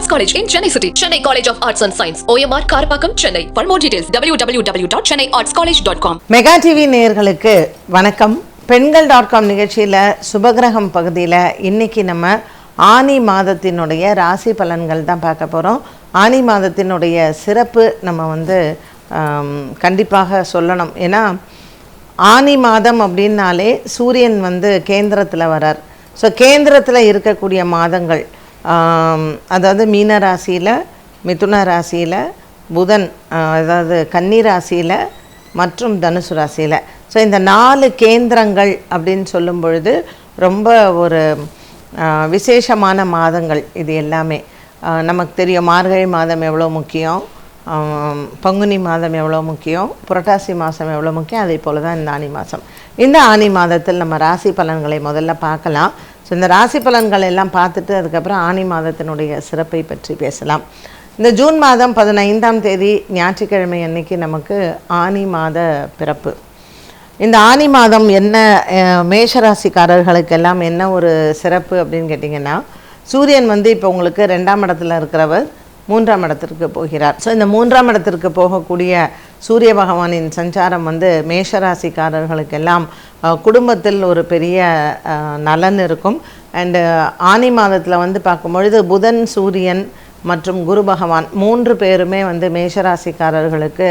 Arts College in Chennai City, Chennai College of Arts and Science, OMR Karapakam, Chennai For more details, www.chennaiartscollege.com. Mega TV நேயர்களுக்கு வணக்கம். பெண்கள் dot com நிகழ்ச்சியில் சுபகிரகம் பகுதியில் இன்னைக்கு நம்ம ஆனி மாதத்தினுடைய ராசி பலன்கள் தான் பார்க்க போகிறோம் ஆனி மாதத்தினுடைய சிறப்பு நம்ம வந்து கண்டிப்பாக சொல்லணும். ஏன்னா ஆனி மாதம் அப்படின்னாலே சூரியன் வந்து கேந்திரத்தில் வரார். ஸோ கேந்திரத்தில் இருக்கக்கூடிய மாதங்கள் அதாவது மீன ராசியில் மிதுன ராசியில் புதன் அதாவது கன்னி ராசியில் மற்றும் தனுசு ராசியில். ஸோ இந்த நாலு கேந்திரங்கள் அப்படின்னு சொல்லும் பொழுது ரொம்ப ஒரு விசேஷமான மாதங்கள் இது எல்லாமே. நமக்கு தெரியும் மார்கழி மாதம் எவ்வளோ முக்கியம் பங்குனி மாதம் எவ்வளோ முக்கியம் புரட்டாசி மாதம் எவ்வளோ முக்கியம் அதே போல் தான் இந்த ஆனி மாதம். இந்த ஆனி மாதத்தில் நம்ம ராசி பலன்களை முதல்ல பார்க்கலாம். ஸோ இந்த ராசி பலன்கள் எல்லாம் பார்த்துட்டு அதுக்கப்புறம் ஆனி மாதத்தினுடைய சிறப்பை பற்றி பேசலாம். இந்த ஜூன் மாதம் பதினைந்தாம் தேதி ஞாயிற்றுக்கிழமை அன்னைக்கு நமக்கு ஆனி மாத பிறப்பு. இந்த ஆனி மாதம் என்ன மேஷராசிக்காரர்களுக்கெல்லாம் என்ன ஒரு சிறப்பு அப்படின்னு கேட்டிங்கன்னா சூரியன் வந்து இப்போ உங்களுக்கு ரெண்டாம் இடத்துல இருக்கிறவர் மூன்றாம் இடத்திற்கு போகிறார். ஸோ இந்த மூன்றாம் இடத்திற்கு போகக்கூடிய சூரிய பகவானின் சஞ்சாரம் வந்து மேஷராசிக்காரர்களுக்கெல்லாம் குடும்பத்தில் ஒரு பெரிய நலன் இருக்கும். அண்டு ஆனி மாதத்தில் வந்து பார்க்கும்பொழுது புதன் சூரியன் மற்றும் குரு பகவான் மூன்று பேருமே வந்து மேஷராசிக்காரர்களுக்கு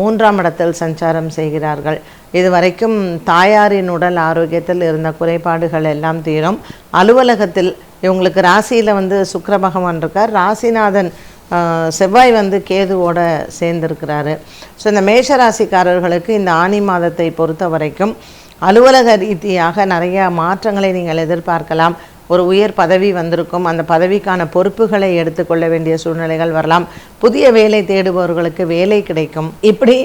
மூன்றாம் இடத்தில் சஞ்சாரம் செய்கிறார்கள். இதுவரைக்கும் தாயாரின் உடல் ஆரோக்கியத்தில் இருந்த குறைபாடுகள் எல்லாம் தீரும். அலுவலகத்தில் இவங்களுக்கு ராசியில் வந்து சுக்கர பகவான் இருக்கார். ராசிநாதன் செவ்வாய் வந்து கேதுவோட சேர்ந்திருக்கிறாரு. ஸோ இந்த மேஷராசிக்காரர்களுக்கு இந்த ஆனி மாதத்தை பொறுத்த வரைக்கும் அலுவலக ரீதியாக நிறைய மாற்றங்களை நீங்கள் எதிர்பார்க்கலாம். ஒரு உயர் பதவி வந்திருக்கும். அந்த பதவிக்கான பொறுப்புகளை எடுத்துக்கொள்ள வேண்டிய சூழ்நிலைகள் வரலாம். புதிய வேலை தேடுபவர்களுக்கு வேலை கிடைக்கும். இப்படி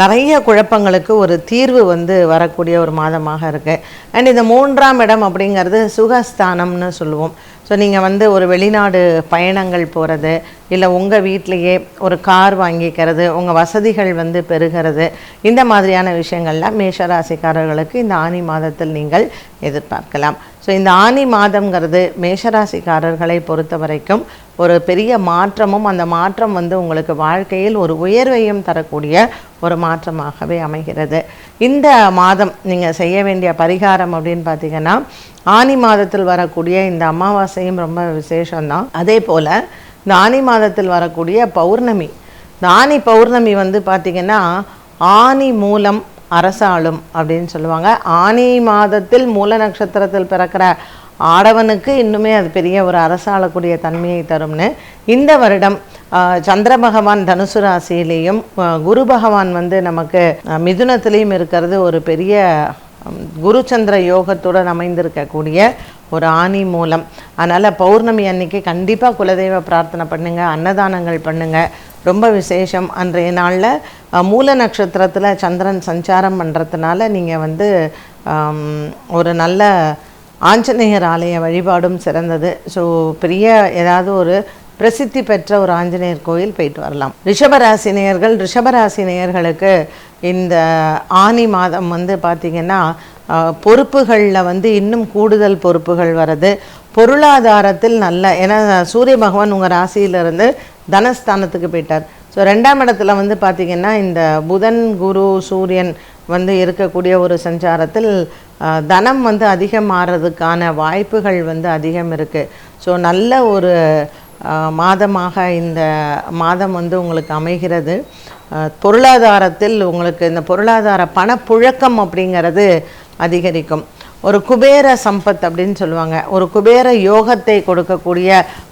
நிறைய குழப்பங்களுக்கு ஒரு தீர்வு வந்து வரக்கூடிய ஒரு மாதமாக இருக்குது அண்ட் இந்த மூன்றாம் இடம் அப்படிங்கிறது சுகஸ்தானம்னு சொல்லுவோம். ஸோ நீங்கள் வந்து ஒரு வெளிநாடு பயணங்கள் போகிறது இல்லை உங்கள் வீட்டிலையே ஒரு கார் வாங்கிக்கிறது உங்கள் வசதிகள் வந்து பெருகிறது இந்த மாதிரியான விஷயங்கள்லாம் மேஷராசிக்காரர்களுக்கு இந்த ஆனி மாதத்தில் நீங்கள் எதிர்பார்க்கலாம். ஸோ இந்த ஆனி மாதம்ங்கிறது மேஷராசிக்காரர்களை பொறுத்த வரைக்கும் ஒரு பெரிய மாற்றமும் அந்த மாற்றம் வந்து உங்களுக்கு வாழ்க்கையில் ஒரு உயர்வையும் தரக்கூடிய ஒரு மாற்றமாகவே அமைகிறது. இந்த மாதம் நீங்கள் செய்ய வேண்டிய பரிகாரம் அப்படின்னு பார்த்தீங்கன்னா ஆனி மாதத்தில் வரக்கூடிய இந்த அமாவாசையும் ரொம்ப விசேஷம்தான். அதே போல் இந்த மாதத்தில் வரக்கூடிய பௌர்ணமி. இந்த பௌர்ணமி வந்து பார்த்திங்கன்னா ஆனி மூலம் அரசாளும் அப்படின்னு சொல்லுவாங்க. ஆனி மாதத்தில் மூல நட்சத்திரத்தில் பிறக்கிற ஆடவனுக்கு இன்னுமே அது பெரிய ஒரு அரசாளக்கூடிய தன்மையை தரும்னு. இந்த வருடம் ஆஹ், சந்திர பகவான் தனுசு ராசியிலையும் குரு பகவான் வந்து நமக்கு மிதுனத்திலையும் இருக்கிறது ஒரு பெரிய குருச்சந்திர யோகத்துடன் அமைந்திருக்கக்கூடிய ஒரு ஆணி மூலம். அதனால் பௌர்ணமி அன்னைக்கு கண்டிப்பாக குலதெய்வ பிரார்த்தனை பண்ணுங்க அன்னதானங்கள் பண்ணுங்கள் ரொம்ப விசேஷம். அன்றைய நாளில் மூல நட்சத்திரத்தில் சந்திரன் சஞ்சாரம் பண்ணுறதுனால நீங்கள் வந்து ஒரு நல்ல ஆஞ்சநேயர் ஆலய வழிபாடும் சிறந்தது. ஸோ பெரிய ஏதாவது ஒரு பிரசித்தி பெற்ற ஒரு ஆஞ்சநேயர் கோயில் போயிட்டு வரலாம். ரிஷபராசி நேயர்கள் ரிஷபராசி நேயர்களுக்கு இந்த ஆனி மாதம் வந்து பார்த்திங்கன்னா பொறுப்புகளில் வந்து இன்னும் கூடுதல் பொறுப்புகள் வருது பொருளாதாரத்தில் நல்ல ஏன்னா சூரிய பகவான் உங்கள் ராசியிலிருந்து தனஸ்தானத்துக்கு போயிட்டார். ஸோ ரெண்டாம் இடத்துல வந்து பார்த்திங்கன்னா இந்த புதன் குரு சூரியன் வந்து இருக்கக்கூடிய ஒரு சஞ்சாரத்தில் தனம் வந்து அதிகம் மாறுறதுக்கான வாய்ப்புகள் வந்து அதிகம் இருக்குது ஸோ நல்ல ஒரு மாதமாக இந்த மாதம் வந்து உங்களுக்கு அமைகிறது. பொருளாதாரத்தில் உங்களுக்கு இந்த பொருளாதார பணப்புழக்கம் அப்படிங்கிறது அதிகரிக்கும். ஒரு குபேர சம்பத் அப்படின்னு சொல்லுவாங்க. ஒரு குபேர யோகத்தை கொடுக்கக்கூடிய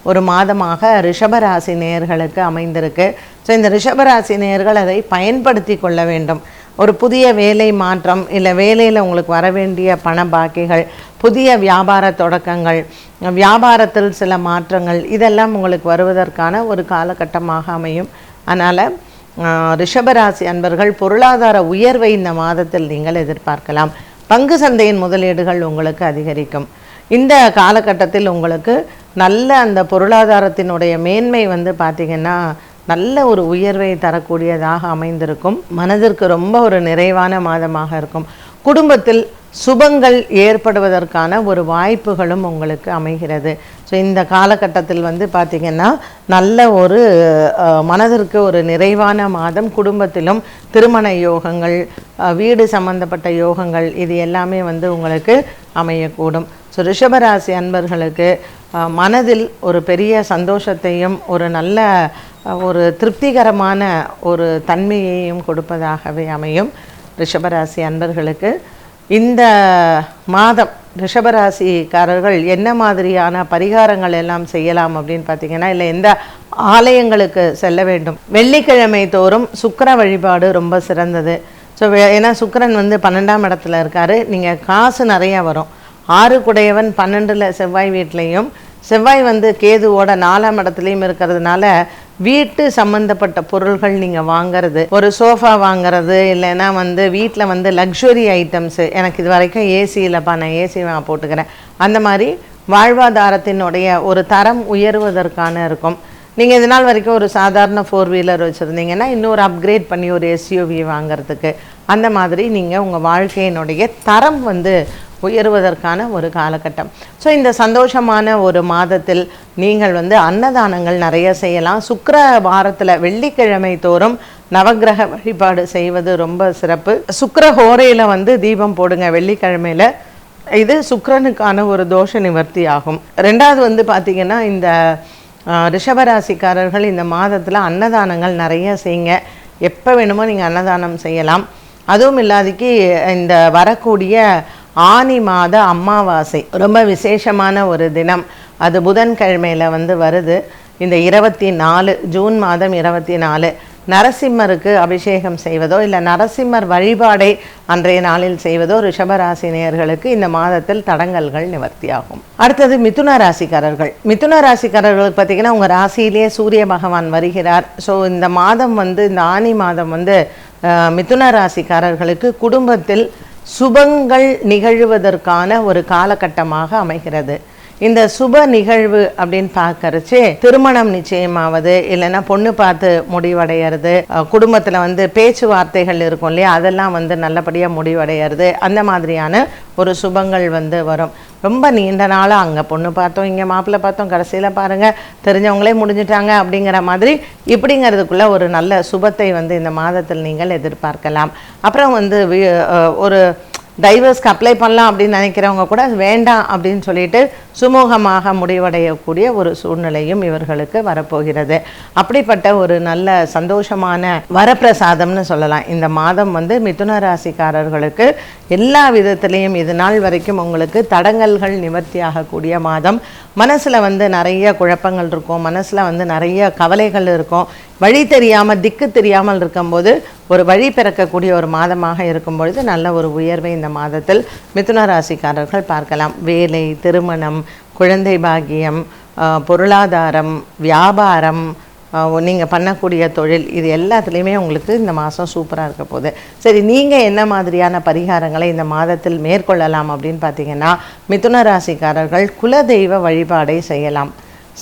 ஒரு மாதமாக ரிஷபராசி நேயர்களுக்கு அமைந்திருக்கு. ஸோ இந்த ரிஷபராசி நேயர்கள் அதை பயன்படுத்தி கொள்ள வேண்டும். ஒரு புதிய வேலை மாற்றம் இல்லை வேலையில் உங்களுக்கு வர வேண்டிய பண பாக்கிகள் புதிய வியாபார தொடக்கங்கள் வியாபாரத்தில் சில மாற்றங்கள் இதெல்லாம் உங்களுக்கு வருவதற்கான ஒரு காலகட்டமாக அமையும். அதனால் ரிஷபராசி அன்பர்கள் பொருளாதார உயர்வை இந்த மாதத்தில் நீங்கள் எதிர்பார்க்கலாம். பங்கு சந்தையின் முதலீடுகள் உங்களுக்கு அதிகரிக்கும். இந்த காலகட்டத்தில் உங்களுக்கு நல்ல அந்த பொருளாதாரத்தினுடைய மேன்மை வந்து பார்த்திங்கன்னா நல்ல ஒரு உயர்வை தரக்கூடியதாக அமைந்திருக்கும். மனதிற்கு ரொம்ப ஒரு நிறைவான மாதமாக இருக்கும். குடும்பத்தில் சுபங்கள் ஏற்படுவதற்கான ஒரு வாய்ப்புகளும் உங்களுக்கு அமைகிறது. ஸோ இந்த காலகட்டத்தில் வந்து பார்த்திங்கன்னா நல்ல ஒரு மனதிற்கு ஒரு நிறைவான மாதம் குடும்பத்திலும் திருமண யோகங்கள் வீடு சம்பந்தப்பட்ட யோகங்கள் இது எல்லாமே வந்து உங்களுக்கு அமையக்கூடும். ஸோ ரிஷபராசி அன்பர்களுக்கு மனதில் ஒரு பெரிய சந்தோஷத்தையும் ஒரு நல்ல ஒரு திருப்திகரமான ஒரு தன்மையையும் கொடுப்பதாகவே அமையும். ரிஷபராசி அன்பர்களுக்கு இந்த மாதம் ரிஷபராசிக்காரர்கள் என்ன மாதிரியான பரிகாரங்கள் எல்லாம் செய்யலாம் அப்படின்னு பார்த்தீங்கன்னா இல்லை எந்த ஆலயங்களுக்கு செல்ல வேண்டும்? வெள்ளிக்கிழமை தோறும் சுக்கர வழிபாடு ரொம்ப சிறந்தது. ஸோ ஏன்னா சுக்கரன் வந்து பன்னெண்டாம் இடத்துல இருக்காரு. நீங்கள் காசு நிறைய வரும். ஆறு குடையவன் பன்னெண்டில் செவ்வாய் வீட்லேயும் செவ்வாய் வந்து கேதுவோட நாலாம் இடத்துலையும் இருக்கிறதுனால வீட்டு சம்மந்தப்பட்ட பொருள்கள் நீங்கள் வாங்குறது ஒரு சோஃபா வாங்குறது இல்லைன்னா வந்து வீட்டில் வந்து லக்ஸுரி ஐட்டம்ஸு எனக்கு இது வரைக்கும் ஏசி இல்லைப்பா நான் ஏசி நான் போட்டுக்கிறேன். அந்த மாதிரி வாழ்வாதாரத்தினுடைய ஒரு தரம் உயர்வதற்கான இருக்கும். நீங்கள் இது நாள் வரைக்கும் ஒரு சாதாரண ஃபோர் வீலர் வச்சுருந்தீங்கன்னா இன்னொரு அப்கிரேட் பண்ணி ஒரு எஸ்யூவி வாங்குறதுக்கு. அந்த மாதிரி நீங்கள் உங்கள் வாழ்க்கையினுடைய தரம் வந்து உயர்வதற்கான ஒரு காலகட்டம். ஸோ இந்த சந்தோஷமான ஒரு மாதத்தில் நீங்கள் வந்து அன்னதானங்கள் நிறைய செய்யலாம். சுக்கர வாரத்தில் வெள்ளிக்கிழமை தோறும் நவக்கிரக வழிபாடு செய்வது ரொம்ப சிறப்பு. சுக்கர ஹோரையில் வந்து தீபம் போடுங்க. வெள்ளிக்கிழமையில் இது சுக்கரனுக்கான ஒரு தோஷ நிவர்த்தி ஆகும். ரெண்டாவது வந்து பார்த்திங்கன்னா இந்த ரிஷபராசிக்காரர்கள் இந்த மாதத்தில் அன்னதானங்கள் நிறைய செய்யுங்க. எப்போ வேணுமோ நீங்கள் அன்னதானம் செய்யலாம். அதுவும் இல்லாதிக்கு இந்த வரக்கூடிய ஆனி மாத அமாவாசை ரொம்ப விசேஷமான ஒரு தினம். அது புதன்கிழமையில் வந்து வருது. இந்த இருபத்தி நாலு ஜூன் மாதம் இருபத்தி நாலு நரசிம்மருக்கு அபிஷேகம் செய்வதோ இல்லை நரசிம்மர் வழிபாடை அன்றைய நாளில் செய்வதோ ரிஷபராசி நேயர்களுக்கு இந்த மாதத்தில் தடங்கல்கள் நிவர்த்தியாகும். அடுத்தது மிதுன ராசிக்காரர்கள். மிதுன ராசிக்காரர்களுக்கு பார்த்தீங்கன்னா உங்கள் ராசியிலேயே சூரிய பகவான் வருகிறார். ஸோ இந்த மாதம் வந்து இந்த ஆனி மாதம் வந்து மிதுன ராசிக்காரர்களுக்கு குடும்பத்தில் சுபங்கள் நிகழ்வதற்கான ஒரு காலகட்டமாக அமைகிறது. இந்த சுப நிகழ்வு அப்படின்னு பார்க்கறச்சு திருமணம் நிச்சயமாவது இல்லைன்னா பொண்ணு பார்த்து முடிவடைகிறது குடும்பத்தில் வந்து பேச்சுவார்த்தைகள் இருக்கும் இல்லையா அதெல்லாம் வந்து நல்லபடியாக முடிவடைகிறது அந்த மாதிரியான ஒரு சுபங்கள் வந்து வரும். ரொம்ப நீண்ட நாளாக அங்கே பொண்ணு பார்த்தோம் இங்கே மாப்பிள்ளை பார்த்தோம் கடைசியில் பாருங்கள் தெரிஞ்சவங்களே முடிஞ்சிட்டாங்க அப்படிங்கிற மாதிரி இப்படிங்கிறதுக்குள்ளே ஒரு நல்ல சுபத்தை வந்து இந்த மாதத்தில் நீங்கள் எதிர்பார்க்கலாம். அப்புறம் வந்து ஒரு டைவர்ஸ்க்கு அப்ளை பண்ணலாம் அப்படின்னு நினைக்கிறவங்க கூட வேண்டாம் அப்படின்னு சொல்லிட்டு சுமூகமாக முடிவடையக்கூடிய ஒரு சூழ்நிலையும் இவர்களுக்கு வரப்போகிறது. அப்படிப்பட்ட ஒரு நல்ல சந்தோஷமான வரப்பிரசாதம்னு சொல்லலாம். இந்த மாதம் வந்து மிதுன ராசிக்காரர்களுக்கு எல்லா விதத்திலையும் இது நாள் வரைக்கும் உங்களுக்கு தடங்கல்கள் நிவர்த்தி ஆகக்கூடிய மாதம். மனசில் வந்து நிறைய குழப்பங்கள் இருக்கும். மனசில் வந்து நிறைய கவலைகள் இருக்கும். வழி தெரியாமல் திக்கு தெரியாமல் இருக்கும்போது ஒரு வழி பிறக்கக்கூடிய ஒரு மாதமாக இருக்கும் பொழுது நல்ல ஒரு உயர்வை இந்த மாதத்தில் மிதுன ராசிக்காரர்கள் பார்க்கலாம். வேலை திருமணம் குழந்தை பாக்கியம் பொருளாதாரம் வியாபாரம் நீங்கள் பண்ணக்கூடிய தொழில் இது எல்லாத்துலேயுமே உங்களுக்கு இந்த மாதம் சூப்பராக இருக்க போகுது. சரி நீங்கள் என்ன மாதிரியான பரிகாரங்களை இந்த மாதத்தில் மேற்கொள்ளலாம் அப்படின்னு பார்த்தீங்கன்னா மிதுன ராசிக்காரர்கள் குலதெய்வ வழிபாடை செய்யலாம்.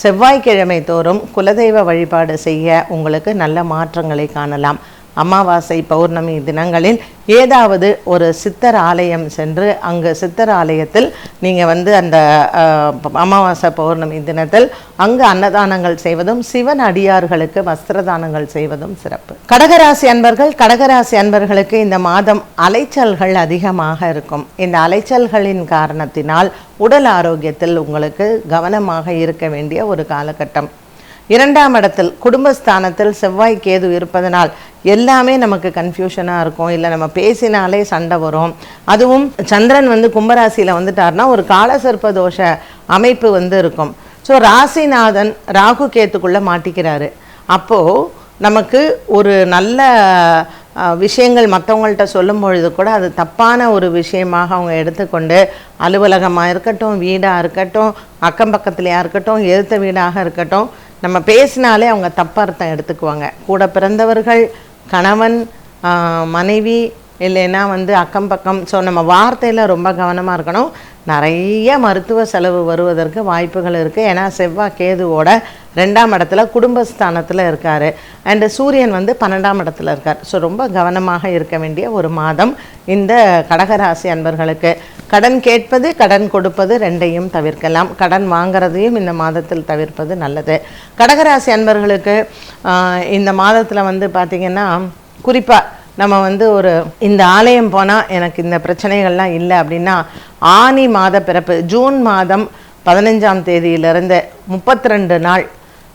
செவ்வாய்க்கிழமை தோறும் குலதெய்வ வழிபாடு செய்ய உங்களுக்கு நல்ல மாற்றங்களை காணலாம். அமாவாசை பௌர்ணமி தினங்களில் ஏதாவது ஒரு சித்தர் ஆலயம் சென்று அங்கு சித்தர் ஆலயத்தில் நீங்கள் வந்து அந்த அஹ், அமாவாசை பௌர்ணமி தினத்தில் அங்கு அன்னதானங்கள் செய்வதும் சிவன் அடியார்களுக்கு வஸ்திரதானங்கள் செய்வதும் சிறப்பு. கடகராசி அன்பர்கள் கடகராசி அன்பர்களுக்கு இந்த மாதம் அலைச்சல்கள் அதிகமாக இருக்கும். இந்த அலைச்சல்களின் காரணத்தினால் உடல் ஆரோக்கியத்தில் உங்களுக்கு கவனமாக இருக்க வேண்டிய ஒரு காலகட்டம். இரண்டாம் இடத்தில் குடும்பஸ்தானத்தில் செவ்வாய் கேது இருப்பதனால் எல்லாமே நமக்கு கன்ஃபியூஷனாக இருக்கும். இல்லை நம்ம பேசினாலே சண்டை வரும். அதுவும் சந்திரன் வந்து கும்பராசியில் வந்துட்டார்னா ஒரு காலசர்ப்ப தோஷ அமைப்பு வந்து இருக்கும். ஸோ ராசிநாதன் ராகு கேத்துக்குள்ளே மாட்டிக்கிறாரு. அப்போது நமக்கு ஒரு நல்ல விஷயங்கள் மற்றவங்கள்ட்ட சொல்லும் பொழுது கூட அது தப்பான ஒரு விஷயமாக அவங்க எடுத்துக்கொண்டு அலுவலகமாக இருக்கட்டும் வீடாக இருக்கட்டும் அக்கம் பக்கத்துலையாக இருக்கட்டும் எழுத்த வீடாக இருக்கட்டும் நம்ம பேசினாலே அவங்க தப்பாக அர்த்தம் எடுத்துக்குவாங்க. கூட பிறந்தவர்கள் கணவன் மனைவி இல்லைன்னா வந்து அக்கம் பக்கம். ஸோ நம்ம வார்த்தையில் ரொம்ப கவனமாக இருக்கணும். நிறைய மருத்துவ செலவு வருவதற்கு வாய்ப்புகள் இருக்குது ஏன்னா செவ்வாய் கேதுவோட ரெண்டாம் இடத்துல குடும்பஸ்தானத்தில் இருக்கார். அண்டு சூரியன் வந்து பன்னெண்டாம் இடத்துல இருக்கார். ஸோ ரொம்ப கவனமாக இருக்க வேண்டிய ஒரு மாதம் இந்த கடகராசி அன்பர்களுக்கு. கடன் கேட்பது கடன் கொடுப்பது ரெண்டையும் தவிர்க்கலாம். கடன் வாங்குறதையும் இந்த மாதத்தில் தவிர்ப்பது நல்லது. கடகராசி அன்பர்களுக்கு இந்த மாதத்தில் வந்து பார்த்திங்கன்னா குறிப்பாக நம்ம வந்து ஒரு இந்த ஆலயம் போனால் எனக்கு இந்த பிரச்சனைகள்லாம் இல்லை அப்படின்னா ஆனி மாத பிறப்பு ஜூன் மாதம் பதினஞ்சாம் தேதியிலிருந்து முப்பத்தி ரெண்டு நாள்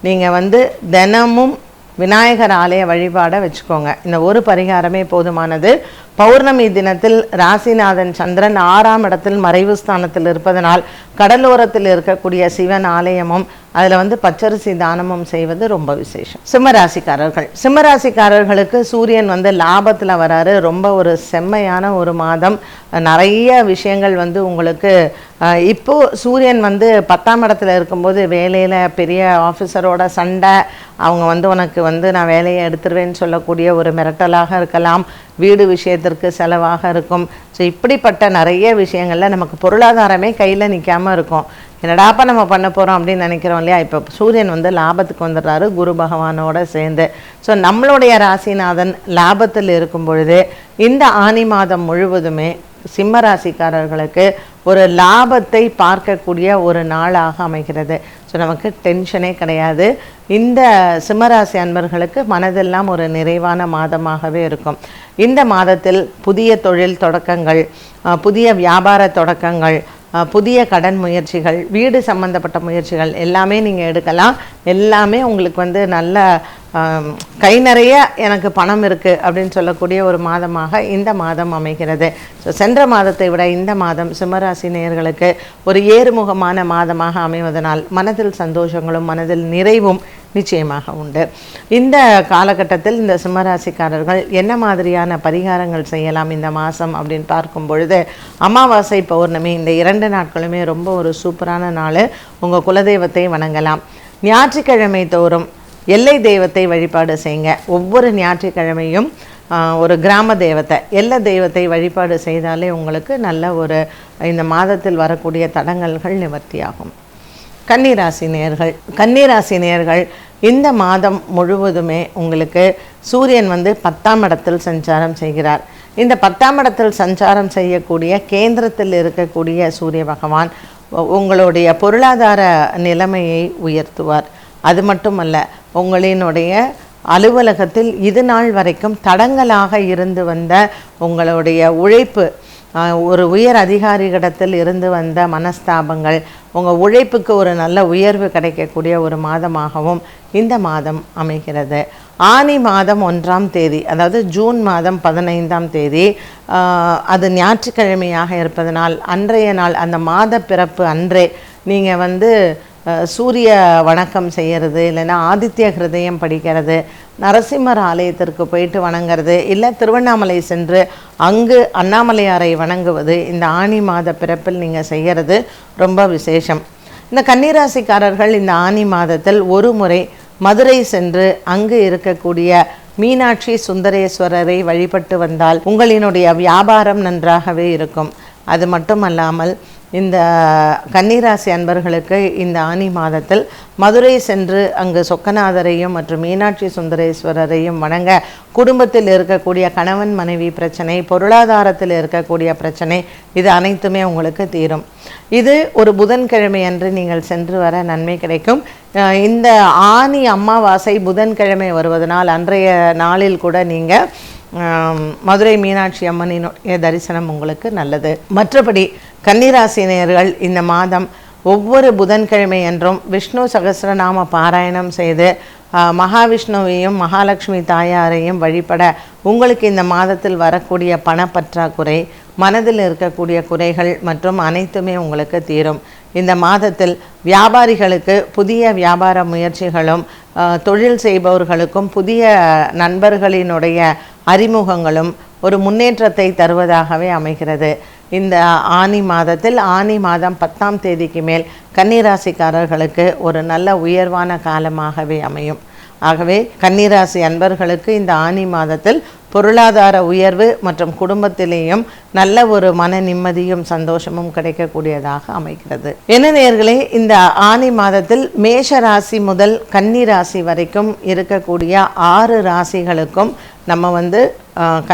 நீங்கள் வந்து தினமும் விநாயகர் ஆலய வழிபாடை வச்சுக்கோங்க. இந்த ஒரு பரிகாரமே போதுமானது. பௌர்ணமி தினத்தில் ராசிநாதன் சந்திரன் ஆறாம் இடத்தில் மறைவு ஸ்தானத்தில் இருப்பதனால் கடலோரத்தில் இருக்கக்கூடிய சிவன் ஆலயமும் அதில் வந்து பச்சரிசி தானமும் செய்வது ரொம்ப விசேஷம். சிம்மராசிக்காரர்கள். சிம்மராசிக்காரர்களுக்கு சூரியன் வந்து லாபத்தில் வராரு. ரொம்ப ஒரு செம்மையான ஒரு மாதம். நிறைய விஷயங்கள் வந்து உங்களுக்கு இப்போது சூரியன் வந்து பத்தாம் இடத்துல இருக்கும்போது வேலையில் பெரிய ஆஃபீஸரோட சண்டை அவங்க வந்து உனக்கு வந்து நான் வேலையை எடுத்துருவேன்னு சொல்லக்கூடிய ஒரு மிரட்டலாக இருக்கலாம். வீடு விஷயத்திற்கு செலவாக இருக்கும். ஸோ இப்படிப்பட்ட நிறைய விஷயங்களில் நமக்கு பொருளாதாரமே கையில் நிற்காம இருக்கும். என்னடாப்பா நம்ம பண்ண போகிறோம் அப்படின்னு நினைக்கிறோம் இல்லையா? இப்போ சூரியன் வந்து லாபத்துக்கு வந்துடுறாரு குரு பகவானோட சேர்ந்து. ஸோ நம்மளுடைய ராசிநாதன் லாபத்தில் இருக்கும் பொழுது இந்த ஆனி மாதம் முழுவதுமே சிம்ம ராசிக்காரர்களுக்கு ஒரு லாபத்தை பார்க்கக்கூடிய ஒரு நாளாக அமைகிறது. ஸோ நமக்கு டென்ஷனே கிடையாது. இந்த சிம்மராசி அன்பர்களுக்கு மனதெல்லாம் ஒரு நிறைவான மாதமாகவே இருக்கும். இந்த மாதத்தில் புதிய தொழில் தொடக்கங்கள் புதிய வியாபார தொடக்கங்கள் புதிய கடன் முயற்சிகள் வீடு சம்பந்தப்பட்ட முயற்சிகள் எல்லாமே நீங்கள் எடுக்கலாம். எல்லாமே உங்களுக்கு வந்து நல்ல கை நிறைய எனக்கு பணம் இருக்குது அப்படின்னு சொல்லக்கூடிய ஒரு மாதமாக இந்த மாதம் அமைகிறது. ஸோ சென்ற மாதத்தை விட இந்த மாதம் சிம்மராசி நேயர்களுக்கு ஒரு ஏறுமுகமான மாதமாக அமைவதனால் மனதில் சந்தோஷங்களும் மனதில் நிறைவும் நிச்சயமாக உண்டு. இந்த காலகட்டத்தில் இந்த சிம்மராசிக்காரர்கள் என்ன மாதிரியான பரிகாரங்கள் செய்யலாம் இந்த மாதம் அப்படின்னு பார்க்கும் பொழுது அமாவாசை பௌர்ணமி இந்த இரண்டு நாட்களுமே ரொம்ப ஒரு சூப்பரான நாள். உங்கள் குலதெய்வத்தை வணங்கலாம். ஞாயிற்றுக்கிழமை தோறும் எல்லை தெய்வத்தை வழிபாடு செய்யுங்க. ஒவ்வொரு ஞாயிற்றுக்கிழமையும் ஒரு கிராம தெய்வத்தை எல்லை தெய்வத்தை வழிபாடு செய்தாலே உங்களுக்கு நல்ல ஒரு இந்த மாதத்தில் வரக்கூடிய தடங்கல்கள் நிவர்த்தியாகும். கன்னிராசி நேர்கள் கன்னிராசி நேர்கள் இந்த மாதம் முழுவதுமே உங்களுக்கு சூரியன் வந்து பத்தாம் இடத்தில் சஞ்சாரம் செய்கிறார். இந்த பத்தாம் இடத்தில் சஞ்சாரம் செய்யக்கூடிய கேந்திரத்தில் இருக்கக்கூடிய சூரிய பகவான் உங்களுடைய பொருளாதார நிலைமையை உயர்த்துவார். அது மட்டுமல்ல உங்களினுடைய அலுவலகத்தில் இது நாள் வரைக்கும் தடங்கலாக இருந்து வந்த உங்களுடைய உழைப்பு ஒரு உயர் அதிகாரிகளிடத்தில் இருந்து வந்த மனஸ்தாபங்கள் உங்கள் உழைப்புக்கு ஒரு நல்ல உயர்வு கிடைக்கக்கூடிய ஒரு மாதமாகவும் இந்த மாதம் அமைகிறது. ஆனி மாதம் ஒன்றாம் தேதி அதாவது ஜூன் மாதம் பதினைந்தாம் தேதி அது ஞாயிற்றுக்கிழமையாக இருப்பதனால் அன்றைய நாள் அந்த மாத பிறப்பு அன்றே நீங்கள் வந்து சூரிய வணக்கம் செய்கிறது இல்லைன்னா ஆதித்ய ஹிருதயம் படிக்கிறது நரசிம்மர் ஆலயத்திற்கு போயிட்டு வணங்குறது இல்லை திருவண்ணாமலை சென்று அங்கு அண்ணாமலையாரை வணங்குவது இந்த ஆனி மாத பிறப்பில் நீங்கள் செய்கிறது ரொம்ப விசேஷம். இந்த கன்னிராசிக்காரர்கள் இந்த ஆனி மாதத்தில் ஒரு முறை மதுரை சென்று அங்கு இருக்கக்கூடிய மீனாட்சி சுந்தரேஸ்வரரை வழிபட்டு வந்தால் உங்களினுடைய வியாபாரம் நன்றாகவே இருக்கும். அது மட்டுமல்லாமல் இந்த கன்னிராசி அன்பர்களுக்கு இந்த ஆனி மாதத்தில் மதுரை சென்று அங்கு சொக்கநாதரையும் மற்றும் மீனாட்சி சுந்தரேஸ்வரரையும் வணங்க குடும்பத்தில் இருக்கக்கூடிய கணவன் மனைவி பிரச்சனை பொருளாதாரத்தில் இருக்கக்கூடிய பிரச்சனை இது அனைத்துமே உங்களுக்கு தீரும். இது ஒரு புதன்கிழமை அன்று நீங்கள் சென்று வர நன்மை கிடைக்கும். இந்த ஆனி அமாவாசை புதன்கிழமை வருவதனால் அன்றைய நாளில் கூட நீங்கள் மதுரை மீனாட்சி அம்மனினுடைய தரிசனம் உங்களுக்கு நல்லது. மற்றபடி கன்னிராசினியர்கள் இந்த மாதம் ஒவ்வொரு புதன்கிழமை என்றும் விஷ்ணு சகசிரநாம பாராயணம் செய்து மகாவிஷ்ணுவையும் மகாலட்சுமி தாயாரையும் வழிபட உங்களுக்கு இந்த மாதத்தில் வரக்கூடிய பணப்பற்றாக்குறை மனதில் இருக்கக்கூடிய குறைகள் மற்றும் அனைத்துமே உங்களுக்கு தீரும். இந்த மாதத்தில் வியாபாரிகளுக்கு புதிய வியாபார முயற்சிகளும் தொழில் செய்பவர்களுக்கும் புதிய நண்பர்களினுடைய அறிமுகங்களும் ஒரு முன்னேற்றத்தை தருவதாகவே அமைகிறது. இந்த ஆனி மாதத்தில் ஆனி மாதம் பத்தாம் தேதிக்கு மேல் கன்னிராசிக்காரர்களுக்கு ஒரு நல்ல உயர்வான காலமாகவே அமையும். ஆகவே கன்னிராசி அன்பர்களுக்கு இந்த ஆனி மாதத்தில் பொருளாதார உயர்வு மற்றும் குடும்பத்திலேயும் நல்ல ஒரு மன நிம்மதியும் சந்தோஷமும் கிடைக்கக்கூடியதாக அமைகிறது. என்ன நேர்களே இந்த ஆனி மாதத்தில் மேஷ ராசி முதல் கன்னி ராசி வரைக்கும் இருக்கக்கூடிய ஆறு ராசிகளுக்கும் நம்ம வந்து க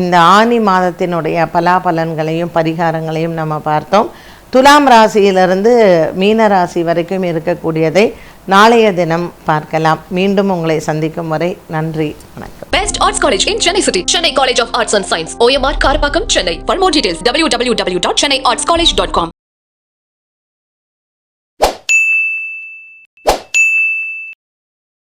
இந்த ஆனி மாதத்தினுடைய பலாபலன்களையும் பரிகாரங்களையும் நம்ம பார்த்தோம். துலாம் ராசியிலிருந்து மீன ராசி வரைக்கும் இருக்கக்கூடியதை நாளைய தினம் பார்க்கலாம் மீண்டும் உங்களை சந்திக்கும் வரை நன்றி வணக்கம் best arts college in Chennai city Chennai college of arts and science OMR Karapakkam Chennai for more details W W W dot Chennai arts college dot com